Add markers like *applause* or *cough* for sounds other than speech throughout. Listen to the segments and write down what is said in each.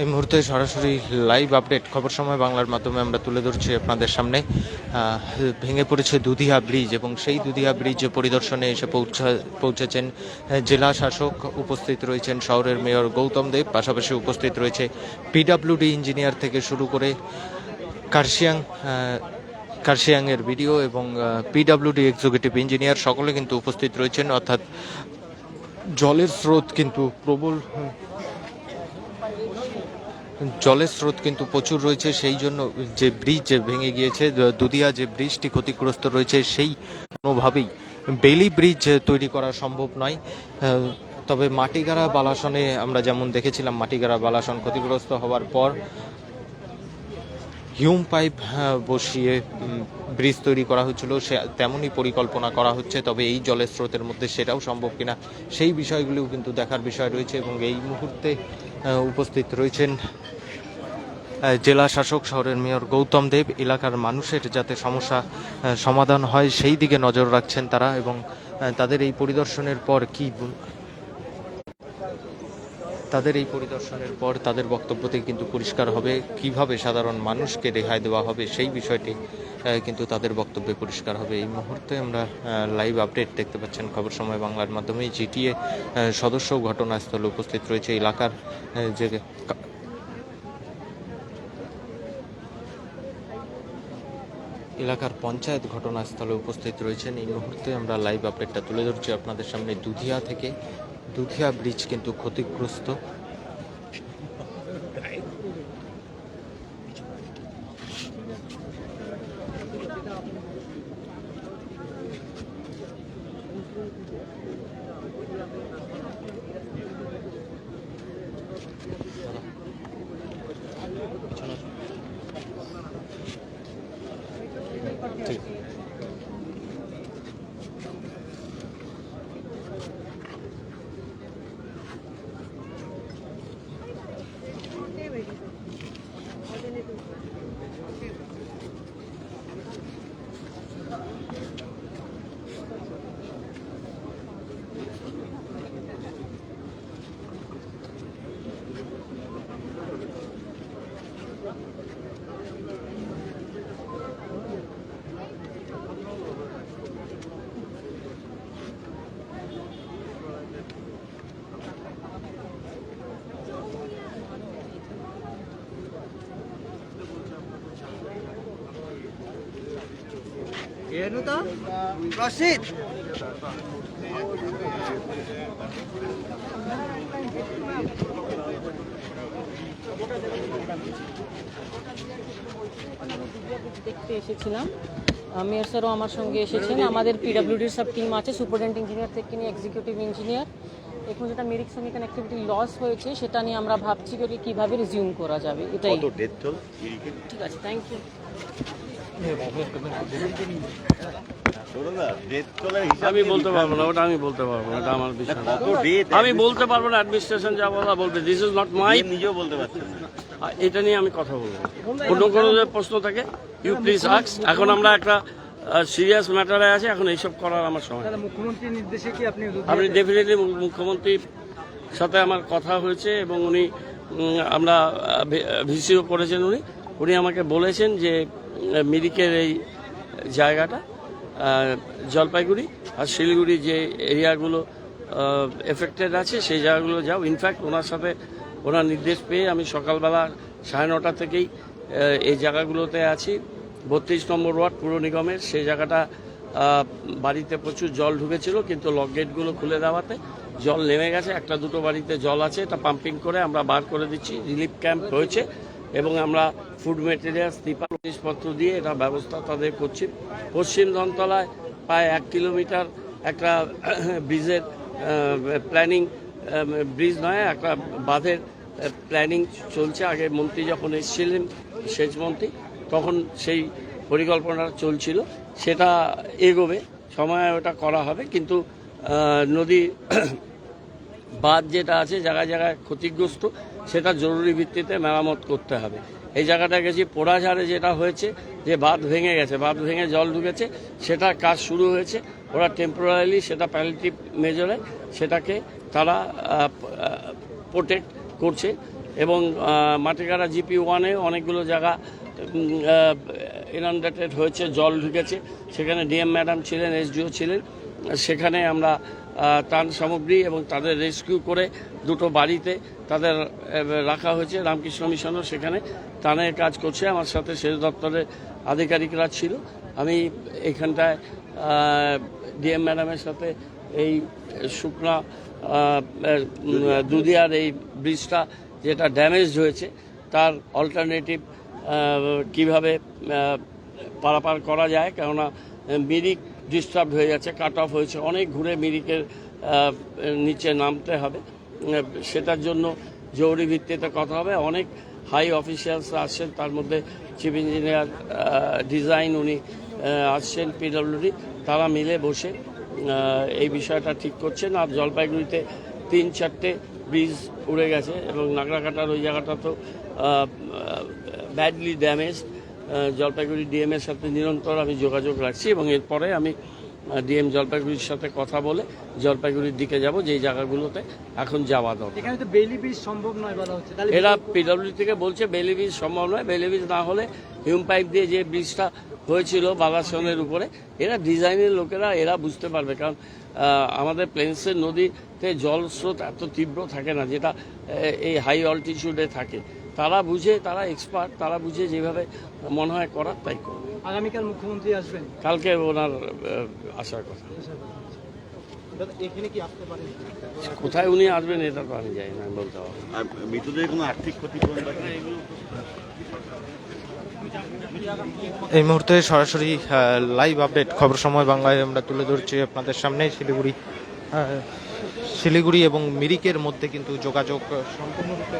এই মুহূর্তে সরাসরি লাইভ আপডেট খবর সময় বাংলার মাধ্যমে আমরা তুলে ধরছি আপনাদের সামনে। ভেঙে পড়েছে দুধিয়া ব্রিজ এবং সেই দুধিয়া ব্রিজ পরিদর্শনে এসে পৌঁছা, পৌঁছেছেন জেলা শাসক উপস্থিত রয়েছেন শহরের মেয়র গৌতম দেব। পাশাপাশি উপস্থিত রয়েছে পিডাব্লিউডি ইঞ্জিনিয়ার থেকে শুরু করে কার্শিয়াং কার্শিয়াংয়ের ভিডিও এবং পিডাব্লিউডি এক্সিকিউটিভ ইঞ্জিনিয়ার সকলে কিন্তু উপস্থিত রয়েছেন। অর্থাৎ জলের স্রোত কিন্তু প্রবল জলের স্রোত কিন্তু প্রচুর রয়েছে, সেই জন্য যে ব্রিজ ভেঙে গিয়েছে দুদিয়া যে ব্রিজটি ক্ষতিগ্রস্ত রয়েছে, সেই কোনোভাবেই বেলি ব্রিজ তৈরি করা সম্ভব নয়। তবে মাটিগাড়া বালাসনে আমরা যেমন দেখেছিলাম, মাটিগাড়া বালাসন ক্ষতিগ্রস্ত হওয়ার পর হিউম পাইপ বসিয়ে ব্রিজ তৈরি করা হয়েছিল সে তেমনই পরিকল্পনা করা হচ্ছে, তবে এই জলের স্রোতের মধ্যে সেটাও সম্ভব কিনা, সেই বিষয়গুলিও কিন্তু দেখার বিষয় রয়েছে এবং এই মুহূর্তে উপস্থিত রয়েছেন জেলা শাসক শহরের মেয়র গৌতম দেব। এলাকার মানুষের যাতে সমস্যা সমাধান হয়, সেই দিকে নজর রাখছেন তারা এবং তাদের এই পরিদর্শনের পর কি তাদের এই পরিদর্শনের পর তাদের বক্তব্য থেকে কিন্তু পরিষ্কার হবে কীভাবে সাধারণ মানুষকে রেহাই দেওয়া হবে সেই বিষয়টি কিন্তু তাদের বক্তব্যে পরিষ্কার হবে। এই মুহূর্তে আমরা লাইভ আপডেট দেখতে পাচ্ছেন খবর সময় বাংলার মাধ্যমে। জিটিএ সদস্য ঘটনাস্থলে উপস্থিত রয়েছে এলাকার যে এলাকার পঞ্চায়েত ঘটনাস্থলে উপস্থিত রয়েছেন। এই মুহূর্তে আমরা লাইভ আপডেটটা তুলে ধরছি আপনাদের সামনে দুধিয়া থেকে। দুধিয়া ব্রিজ কিন্তু ক্ষতিগ্রস্ত। দেখতে এসেছিলাম। মেয়র স্যারও আমার সঙ্গে এসেছেন। আমাদের পিডাব্লিউডির সব টিম আছে সুপারিনটেন্ডেন্ট ইঞ্জিনিয়ার থেকে নিয়ে এক্সিকিউটিভ ইঞ্জিনিয়ার এখন যেটা মেরিক শ্রমিক অ্যাক্টিভিটি লস হয়েছে সেটা নিয়ে আমরা ভাবছি যে কীভাবে রিজিউম করা যাবে এটাই। ঠিক আছে থ্যাংক ইউ আমি বলতে পারব না ওটা আমি বলতে পারব না এটা আমার বিষয় আমি বলতে পারব না অ্যাডমিনিস্ট্রেশন যা বলা বলবে দিস ইজ নট মাই নিজেও বলতে পারছেন এটা নিয়ে আমি কথা বলব অন্য কোনো যে প্রশ্ন থাকে ইউ প্লিজ আক্স এখন আমরা একটা সিরিয়াস ম্যাটারে আছে এখন এইসব করার আমার সময় মুখ্যমন্ত্রীর নির্দেশে কি আপনি আমি ডেফিনেটলি মুখ্যমন্ত্রীর সাথে আমার কথা হয়েছে এবং উনি আমরা ভিসিও করেছেন উনি উনি আমাকে বলেছেন যে মিরিকের এই জায়গাটা জলপাইগুড়ি আর শিলিগুড়ি যে এরিয়াগুলো এফেক্টেড আছে, সেই জায়গাগুলো যাও। ইনফ্যাক্ট ওনার সাথে ওনার নির্দেশ পেয়ে আমি সকালবেলা সাড়ে নটা থেকেই এই জায়গাগুলোতে আছি। বত্রিশ নম্বর ওয়ার্ড পুর নিগমের, সেই জায়গাটা বাড়িতে প্রচুর জল ঢুকেছিল, কিন্তু লক গেটগুলো খুলে দেওয়াতে জল নেমে গেছে। একটা দুটো বাড়িতে জল আছে, এটা পাম্পিং করে আমরা বার করে দিচ্ছি। রিলিফ ক্যাম্প হয়েছে। এবং আমরা ফুড মেটেরিয়ালস দীপা জিনিসপত্র দিয়ে এটা ব্যবস্থা তাদের করছি। পশ্চিম ধনতলায় প্রায় এক কিলোমিটার একটা *coughs* ব্রিজের প্ল্যানিং ব্রিজ নয়, একটা বাঁধের প্ল্যানিং চলছে। আগে মন্ত্রী যখন এসেছিলেন, সেচ মন্ত্রী, তখন সেই পরিকল্পনা চলছিল। সেটা এগোবে, সময় ওটা করা হবে। কিন্তু নদী বাঁধ যেটা আছে, জায়গায় জায়গায় ক্ষতিগ্রস্ত, সেটা জরুরি ভিত্তিতে মেরামত করতে হবে। এই জায়গাটা গেছি পোড়াঝাড়ে যেটা হয়েছে, যে বাঁধ ভেঙে গেছে, বাঁধ ভেঙে জল ঢুকেছে, সেটা কাজ শুরু হয়েছে। ওরা টেম্পোরারি সেটা প্যালিটিভ মেজরে সেটাকে তারা প্রোটেক্ট করছে এবং মাটিকারা জিপি ওয়ানে অনেকগুলো জায়গা ইনান্ডেটেড হয়েছে, জল ঢুকেছে। সেখানে ডিএম ম্যাডাম ছিলেন এসডিও ছিলেন। সেখানে আমরা ত্রাণ সামগ্রী এবং তাদের রেস্কিউ করে দুটো বাড়িতে তাদের রাখা হয়েছে রামকৃষ্ণ মিশনও সেখানে ত্রাণের কাজ করছে। আমার সাথে সেচ দপ্তরের আধিকারিকরা ছিল। আমি এখানটায় ডিএম ম্যাডামের সাথে এই শুকনা দুধিয়ার এই ব্রিজটা যেটা ড্যামেজড হয়েছে তার অল্টারনেটিভ কীভাবে পারাপার করা যায় কেননা মিরিক ডিস্টার্ব হয়ে যাচ্ছে কাট অফ হয়েছে, অনেক ঘুরে মিরিকের নিচে নামতে হবে। সেটার জন্য জরুরি ভিত্তিতে কথা হবে। অনেক হাই অফিসিয়ালস আসছেন, তার মধ্যে চিফ ইঞ্জিনিয়ার ডিজাইন উনি আসছেন পিডব্লিউডি তারা মিলে বসে এই বিষয়টা ঠিক করছেন। আর জলপাইগুড়িতে তিন চারটে ব্রিজ উড়ে গেছে এবং নাগরাকাটার ওই জায়গাটা তো ব্যাডলি ড্যামেজ জলপাইগুড়ি ডিএম এর সাথে নিরন্তর আমি যোগাযোগ রাখছি এবং এরপরে আমি ডিএম জলপাইগুড়ির সাথে কথা বলে জলপাইগুড়ির দিকে যাব যেই জায়গাগুলোতে এখন যাওয়া দরকার। এখানে তো ব্রিজ সম্ভব নয় বলা হচ্ছে। এরা পিডব্লিউ থেকে বলছে বেলি ব্রিজ সম্ভব নয়। বেলি ব্রিজ না হলে হিউম পাইপ দিয়ে যে ব্রিজটা হয়েছিল বালাসনের উপরে এরা ডিজাইনের লোকেরা এরা বুঝতে পারবে। কারণ আমাদের প্লেন্সের নদীতে জল স্রোত এত তীব্র থাকে না যেটা এই হাই অল্টিটিউডে থাকে। তারা বুঝে তারা এক্সপার্ট তারা বুঝে যেভাবে মনে হয় করার তাই করবে। আগামীকাল মুখ্যমন্ত্রী আসবেন? কালকে ওনার আসার কথা। এখানে কি আসতে পারেন? কোথায় উনি আসবেন এটা তো আমি জানি না বলতে। আর মৃতদের কোনো আর্থিক ক্ষতিপূরণ এই মুহূর্তে সরাসরি লাইভ আপডেট খবর সময় বাংলায় আমরা তুলে ধরছি আপনাদের সামনে শিলিগুড়ি শিলিগুড়ি এবং মিরিকের মধ্যে কিন্তু যোগাযোগ সম্পূর্ণরূপে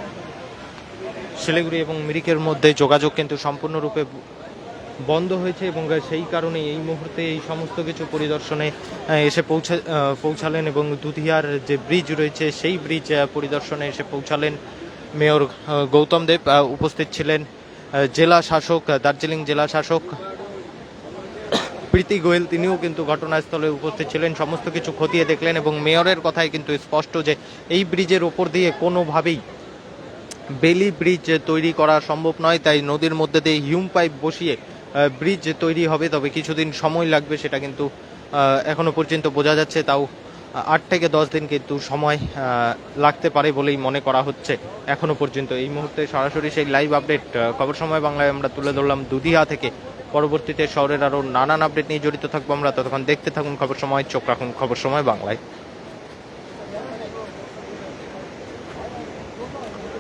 শিলিগুড়ি এবং মিরিকের মধ্যে যোগাযোগ কিন্তু সম্পূর্ণরূপে বন্ধ হয়েছে এবং সেই কারণে এই মুহূর্তে এই সমস্ত কিছু পরিদর্শনে এসে পৌঁছে পৌঁছালেন এবং দুধিয়ার যে ব্রিজ রয়েছে সেই ব্রিজ পরিদর্শনে এসে পৌঁছালেন মেয়র গৌতম দেব উপস্থিত ছিলেন জেলা শাসক দার্জিলিং জেলা শাসক প্রীতি গোয়েল, তিনিও কিন্তু ঘটনাস্থলে উপস্থিত ছিলেন। সমস্ত কিছু খতিয়ে দেখলেন এবং মেয়রের কথাই কিন্তু স্পষ্ট যে এই ব্রিজের ওপর দিয়ে কোনোভাবেই বেলি ব্রিজ তৈরি করা সম্ভব নয়, তাই নদীর মধ্যে দিয়ে হিউম পাইপ বসিয়ে ব্রিজ তৈরি হবে। তবে কিছুদিন সময় লাগবে সেটা কিন্তু এখনও পর্যন্ত বোঝা যাচ্ছে। তাও আট থেকে দশ দিন কিন্তু সময় লাগতে পারে বলেই মনে করা হচ্ছে এখনও পর্যন্ত। এই মুহূর্তে সরাসরি সেই লাইভ আপডেট খবর সময় বাংলায় আমরা তুলে ধরলাম দুধিয়া থেকে। পরবর্তীতে শহরের আরও নানান আপডেট নিয়ে জড়িত থাকব আমরা। ততক্ষণ দেখতে থাকুন খবর সময়, চোখ রাখুন খবর সময় বাংলায়।